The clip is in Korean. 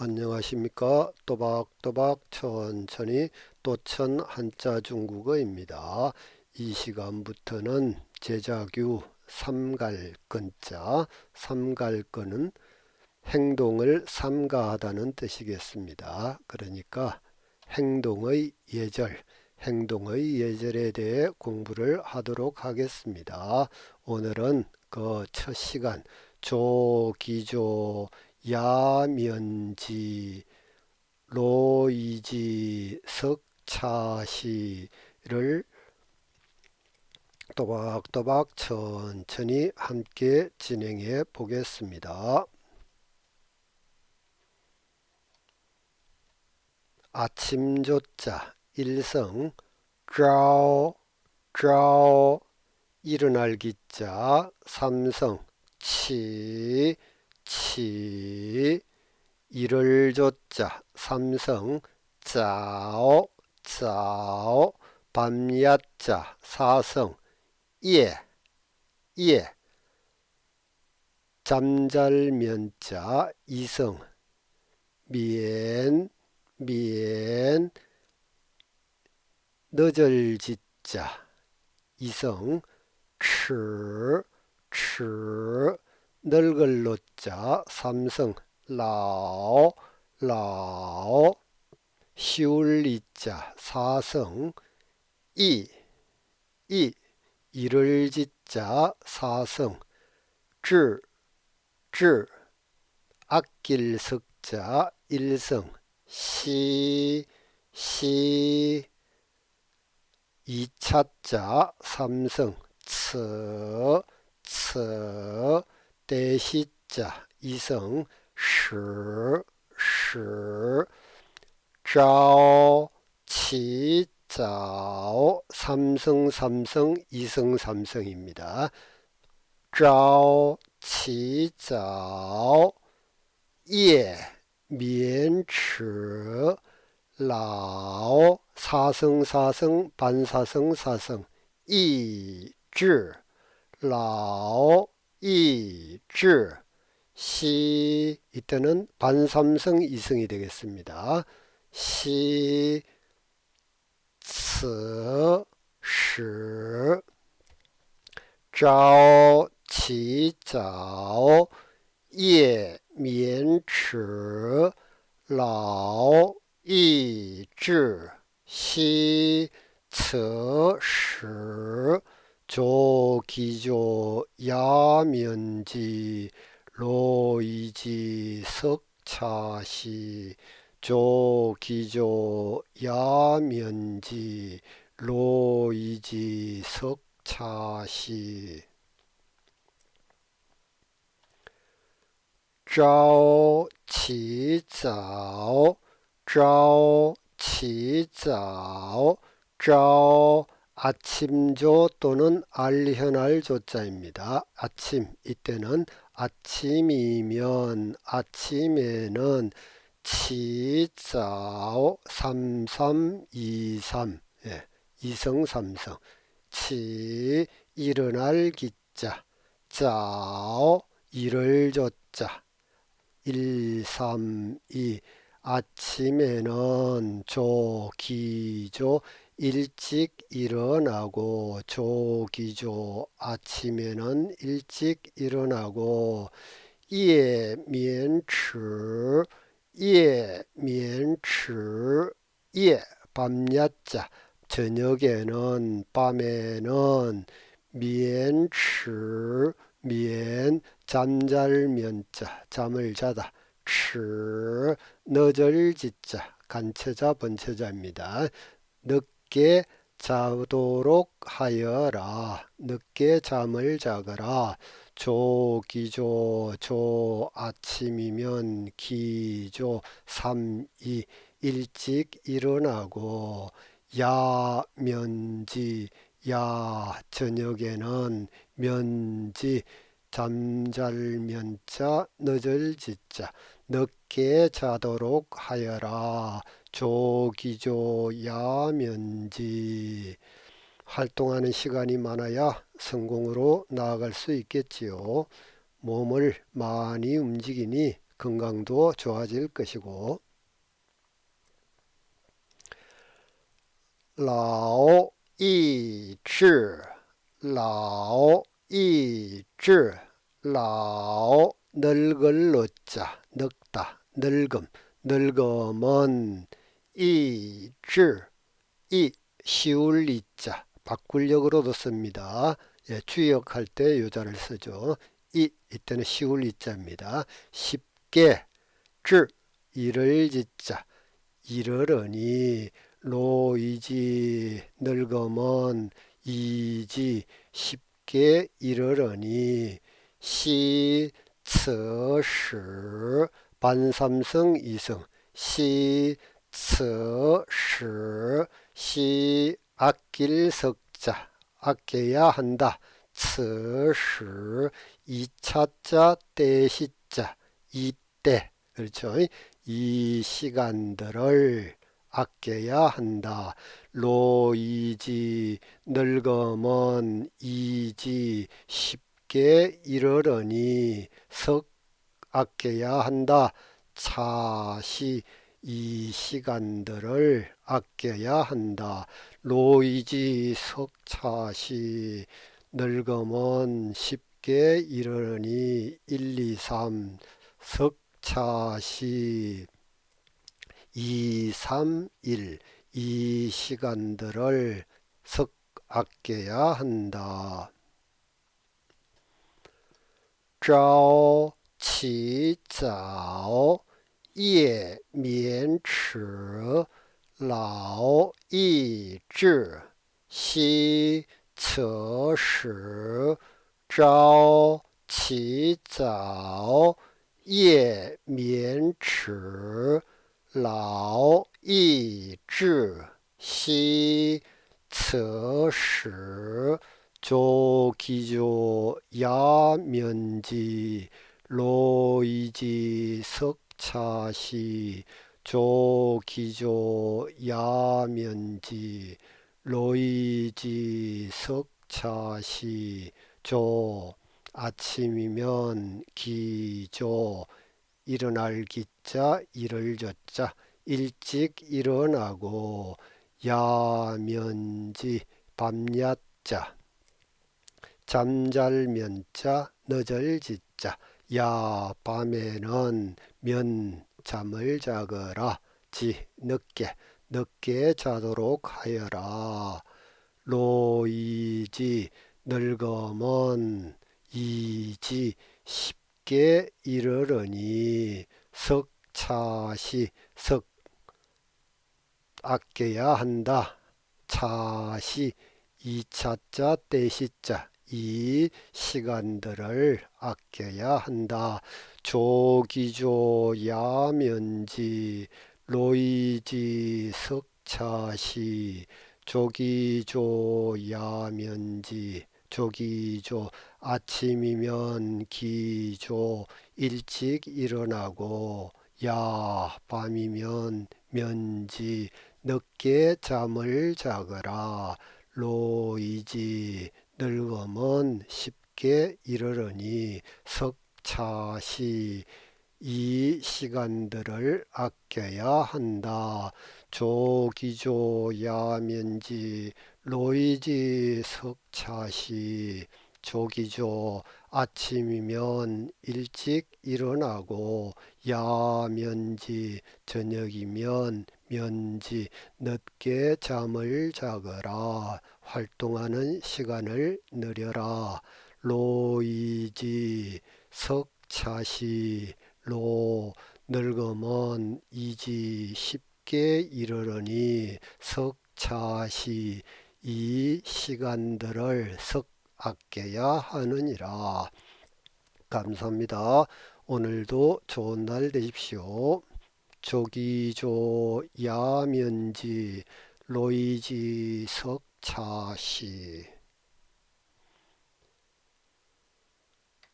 안녕하십니까 또박또박 천천히 또천 한자 중국어입니다. 이 시간부터는 제자규 삼갈건자 삼갈건은 행동을 삼가하다는 뜻이겠습니다. 그러니까 행동의 예절 행동의 예절에 대해 공부를 하도록 하겠습니다. 오늘은 그 첫 시간 조기조 야면지 로이지 석차시를 또박또박 천천히 함께 진행해 보겠습니다. 아침조자 일성 좌오 좌오 일어날 기자 삼성 치 치 이를 조자 삼성 짜오 짜오 밤야자 사성 예 예. 잠잘면자 이성 미엔 미엔 너절짓자 이성 치, 치 늙을로자 삼성 라오 라오 시울리자 사성 이, 이 이를 짓자 사성 쯔, 쯔 아낄 석자 일성 시, 시 이차자 삼성 츠, 츠 대시자 이성 시, 시 치자오 삼성 삼성 이성 삼성입니다. 치자오 예 사성 사성 반사성 사성 이즈 라오 이즈 시 이때는 반삼성 이성이 되겠습니다. 시, 츠, 시, 자오, 치, 자오, 예, 면, 치, 라오, 이, 즈, 시, 츠, 시, 조, 기조, 야, 면지, 로이지, 석차시, 조, 기조, 야면지, 로이지, 석차시. 자오, 치자오, 자오, 치자오, 자오, 아침조 또는 알현할 조자입니다. 아침, 이때는 아침이면, 아침에는 치자오 삼삼이삼. 예, 이성 삼성. 치 일어날 기자. 자오 일을 조자. 일삼이. 아침에는 조기조 일찍 일어나고 조기조 아침에는 일찍 일어나고 예 면치 예, 면치, 예, 밤야자, 저녁에는, 밤에는, 면치, 면, 잠잘면자, 잠을 자다, 치, 너절 짓자, 간처자, 번처자입니다. 늦 게 자도록 하여라. 늦게 잠을 자거라. 조기조 조 아침이면 기조 삼이 일찍 일어나고 야 면지 야 저녁에는 면지 잠잘 면자 늦을 짓자 늦게 자도록 하여라 조기조 야면지. 활동하는 시간이 많아야 성공으로 나아갈 수 있겠지요. 몸을 많이 움직이니 건강도 좋아질 것이고. 라오 이츠. 라오 이츠. 라오 늙을 놓자. 늙다. 늙음. 늙음은 이질 이 쉬울 이자 바꿀력으로도 씁니다. 예, 주역할 때 요자를 쓰죠. 이 이때는 쉬울 이자입니다. 쉽게 질 이를 짓자 이르르니 로이지 늙음은 이지 쉽게 이르르니 시, 츠, 시 반삼성 이성 시, 츠, 시, 시 아낄 석자 아껴야 한다. 츠, 시 이차자 때시자 이때 그렇죠. 이 시간들을 아껴야 한다. 로이지 늙음은 이지 쉽게 이르러니 석 아껴야 한다. 차시 이 시간들을 아껴야 한다. 로이지 석차시 늙음은 쉽게 이르러니 1, 2, 3 석차시 2, 3, 1, 이 시간들을 석 아껴야 한다. 朝起早， 夜眠迟，劳逸志，惜择时。朝起早，夜眠迟，劳逸志，惜择时。 조기조 야면지 로이지 석 차시 조기조 야면지 로이지 석차시 조 아침이면 기조 일어날 기자 일을 줬자 일찍 일어나고 야면지 밤야자 잠잘면자 너절짓자 야 밤에는 면 잠을 자거라. 지 늦게 늦게 자도록 하여라. 로이지 늙음은 이지 쉽게 이르르니. 석차시 석 아껴야 한다. 차시 이차자 떼시자 이 시간들을 아껴야 한다. 조기조 야 면지 로이지 석차시. 조기조 야 면지 조기조. 아침이면 기조. 일찍 일어나고 야 밤이면 면지. 늦게 잠을 자거라. 로이지 늙음은 쉽게 이르르니 석차시 이 시간들을 아껴야 한다. 조기조야면지 로이지 석차시 조기조 아침이면 일찍 일어나고 야면지 저녁이면 면지 늦게 잠을 자거라 활동하는 시간을 늘려라 로이지 석차시 로 늙음은 이지 쉽게 이르르니 석차시 이 시간들을 석 아껴야 하느니라. 감사합니다. 오늘도 좋은 날 되십시오. 조기조 야면지 로이지 석 차시